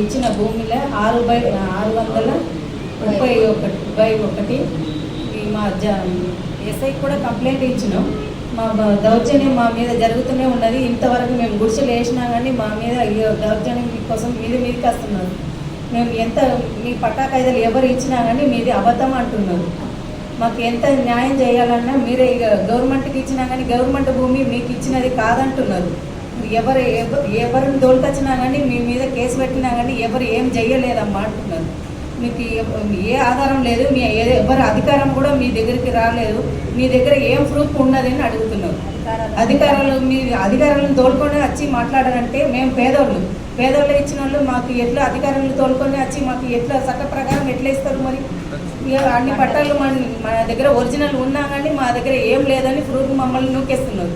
ఇచ్చిన భూమిలో ఆరు బై ఆరు వందల ముప్పై ఒకటి బై ఒకటి. మా జ ఎస్ఐ కూడా కంప్లైంట్ ఇచ్చినాం. మా దౌర్జన్యం మా మీద జరుగుతూనే ఉన్నది. ఇంతవరకు మేము గుడిసెలు వేసినా కానీ మా మీద దౌర్జన్యం కోసం మీది మీదకి వస్తున్నారు. మేము ఎంత మీ పట్టా కాయిదాలు ఎవరు ఇచ్చినా కానీ మీది అబద్ధం అంటున్నారు. మాకు ఎంత న్యాయం చేయాలన్నా మీరే ఇక గవర్నమెంట్కి ఇచ్చినా కానీ గవర్నమెంట్ భూమి మీకు ఇచ్చినది కాదంటున్నారు. ఎవరు ఎవరు ఎవరిని దోలుకొచ్చినా కానీ మీ మీద కేసు పెట్టినా కానీ ఎవరు ఏం చెయ్యలేదమ్మా అంటున్నారు. మీకు ఏ ఆధారం లేదు మీ ఎవరి అధికారం కూడా మీ దగ్గరికి రాలేదు మీ దగ్గర ఏం ప్రూఫ్ ఉన్నదని అడుగుతున్నారు. అధికారులు మీ అధికారులను తోలుకొని వచ్చి మాట్లాడారంటే మేము పేదోళ్ళు. పేదోళ్ళు ఇచ్చిన వాళ్ళు మాకు ఎట్లా అధికారులను తోలుకొని వచ్చి మాకు ఎట్లా చట్ట ప్రకారం ఎట్లా ఇస్తారు మరి? ఇక అన్ని పట్టాలు మన మన దగ్గర ఒరిజినల్ ఉన్నా కానీ మా దగ్గర ఏం లేదని ప్రూఫ్ మమ్మల్ని నూకేస్తున్నారు.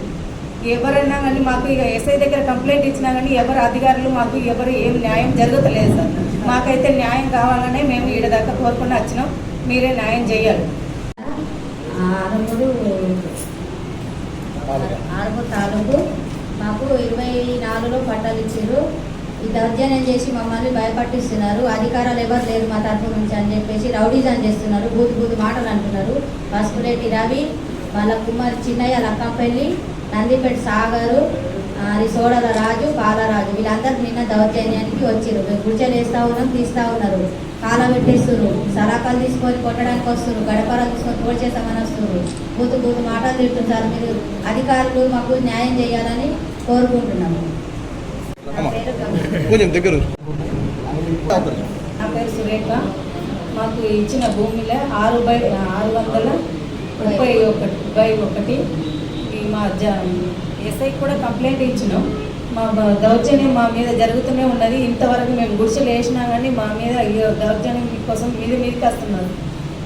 ఎవరన్నా కానీ మాకు ఇక ఎస్ఐ దగ్గర కంప్లైంట్ ఇచ్చినా కానీ ఎవరు అధికారులు మాకు ఎవరు ఏం న్యాయం జరగతలేదు సార్. మాకైతే న్యాయం కావాలనే మేము ఈడ దాకా కోరుకుని వచ్చినాం. మీరే న్యాయం చేయాలి. ఆరుగురు తాలూకు మాకు ఇరవై నాలుగులో పట్టాలు ఇచ్చారు. ఈ దౌర్జన్యం చేసి మమ్మల్ని భయపట్టిస్తున్నారు. అధికారాలు ఎవరు లేరు మా తరఫు నుంచి అని చెప్పేసి రౌడీజన్ చేస్తున్నారు. బూతు బూతు మాటలు అంటున్నారు. పసుపులేటి రవి వాళ్ళ కుమారి చిన్నయ్య లక్కంపల్లి నందిపేట సాగరు సోడల రాజు బాలరాజు వీళ్ళందరూ నిన్న దౌర్జన్యానికి వచ్చారు మేము గుడిచెలు వేస్తా ఉన్నాం తీస్తా ఉన్నారు. కాల పెట్టేస్తున్నారు సలాకాలు తీసుకొని కొట్టడానికి వస్తున్నారు గడపరాలు తీసుకొని తోడు చేస్తామని వస్తున్నారు బూతు బూతు మాటలు తింటున్నారు మీరు. అధికారులు మాకు న్యాయం చేయాలని కోరుకుంటున్నాము. నా పేరు సురేఖ. మాకు ఇచ్చిన భూమిలో ఆరు బై ఆరు వందల ముప్పై ఒకటి బై ఒకటి. మా జ ఎస్ఐ కూడా కంప్లైంట్ ఇచ్చినాం. మా దౌర్జన్యం మా మీద జరుగుతూనే ఉన్నది. ఇంతవరకు మేము గుడిసెలు వేసినా కానీ మా మీద దౌర్జన్యం కోసం మీద మీదకి వస్తున్నారు.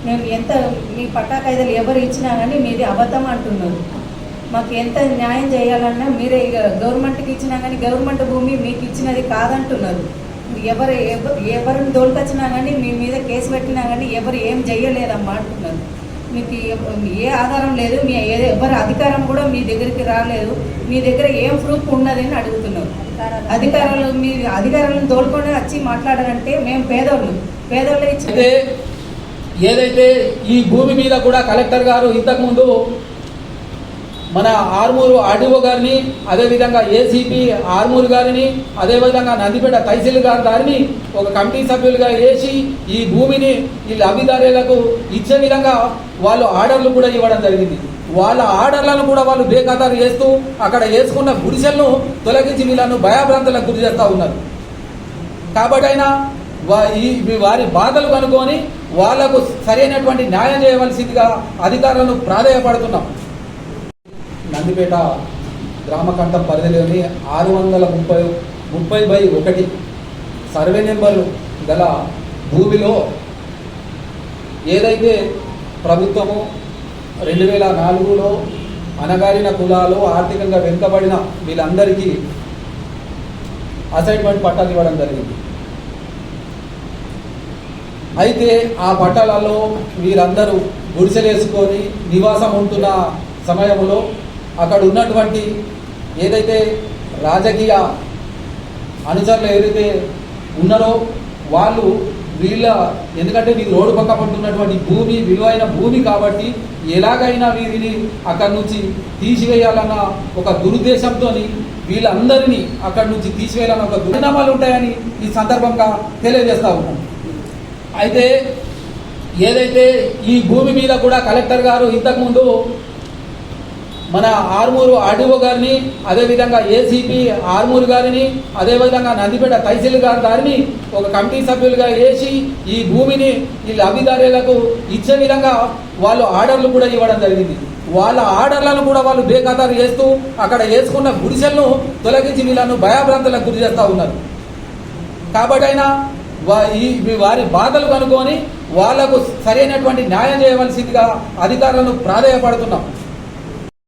మేము ఎంత మీ పట్టా కాయిదాలు ఎవరు ఇచ్చినా కానీ మీది అబద్ధం అంటున్నారు. మాకు ఎంత న్యాయం చేయాలన్నా మీరే ఇక గవర్నమెంట్కి ఇచ్చినా కానీ గవర్నమెంట్ భూమి మీకు ఇచ్చినది కాదంటున్నారు. ఎవరు ఎవరు ఎవరిని దోలుకొచ్చినా కానీ మీ మీద కేసు పెట్టినా కానీ ఎవరు ఏం చేయలేదమ్మా అంటున్నారు. మీకు ఏ ఆధారం లేదు మీ ఏదో ఎవరి అధికారం కూడా మీ దగ్గరికి రాలేదు మీ దగ్గర ఏం ప్రూఫ్ ఉన్నదని అడుగుతున్నారు. అధికారాలు- అధికారులు మీ అధికారులను తోడుకొని వచ్చి మాట్లాడారంటే మేము పేదోళ్ళు. పేదోళ్ళు ఇచ్చిన ఏదైతే ఈ భూమి మీద కూడా కలెక్టర్ గారు ఇంతకుముందు మన ఆర్మూరు ఆర్డీఓ గారిని అదేవిధంగా ఏసీపీ ఆర్మూరు గారిని అదేవిధంగా నందిపేట తహసీల్ గారిని ఒక కమిటీ సభ్యులుగా వేసి ఈ భూమిని ఈ లబ్ధిదారులకు ఇచ్చే విధంగా వాళ్ళు ఆర్డర్లు కూడా ఇవ్వడం జరిగింది. వాళ్ళ ఆర్డర్లను కూడా వాళ్ళు బేఖాతారు చేస్తూ అక్కడ వేసుకున్న గుడిసెలను తొలగించి వీళ్ళను భయాభ్రాంతులకు గురి చేస్తూ ఉన్నారు. కాబట్టి అయినా వా- ఈ వారి బాధలు కనుక్కొని వాళ్ళకు సరైనటువంటి న్యాయం చేయవలసిందిగా అధికారులను ప్రాధాయపడుతున్నాం. నందిపేట గ్రామకంఠం పరిధిలోని ఆరు వందల ముప్పై ముప్పై బై ఒకటి సర్వే నెంబర్ గల భూమిలో ఏదైతే ప్రభుత్వము రెండు వేల నాలుగులో అనగారిన కులాలు ఆర్థికంగా వెనుకబడిన వీళ్ళందరికీ అసైన్మెంట్ పట్టాలు ఇవ్వడం జరిగింది. అయితే ఆ పట్టాలలో వీరందరూ గుడిసెలేసుకొని నివాసం ఉంటున్న సమయంలో అక్కడ ఉన్నటువంటి ఏదైతే రాజకీయ అనుచరులు ఏదైతే ఉన్నారో వాళ్ళు వీళ్ళ ఎందుకంటే మీ రోడ్డు పక్క పడుతున్నటువంటి భూమి విలువైన భూమి కాబట్టి ఎలాగైనా వీరిని అక్కడి నుంచి తీసివేయాలన్న ఒక దురుద్దేశంతో వీళ్ళందరినీ అక్కడి నుంచి తీసివేయాలన్న ఒక దుర్నామాలు ఉంటాయని ఈ సందర్భంగా తెలియజేస్తా ఉన్నాం. అయితే ఏదైతే ఈ భూమి మీద కూడా కలెక్టర్ గారు ఇంతకుముందు మన ఆర్మూరు ఆర్డీఓ గారిని అదేవిధంగా ఏసీపీ ఆర్మూరు గారిని అదేవిధంగా నందిపేట తహసీల్ గారి గారిని ఒక కమిటీ సభ్యులుగా వేసి ఈ భూమిని ఈ లబ్ధిదారులకు ఇచ్చే విధంగా వాళ్ళు ఆర్డర్లు కూడా ఇవ్వడం జరిగింది. వాళ్ళ ఆర్డర్లను కూడా వాళ్ళు బేఖాతారు చేస్తూ అక్కడ వేసుకున్న గుడిసెలను తొలగించి వీళ్ళను భయాభ్రాంతులకు గురి చేస్తూ ఉన్నారు. కాబట్టి అయినా వా- ఈ వారి బాధలు కనుక్కొని వాళ్ళకు సరైనటువంటి న్యాయం చేయవలసిందిగా అధికారులను ప్రాధాయపడుతున్నాం.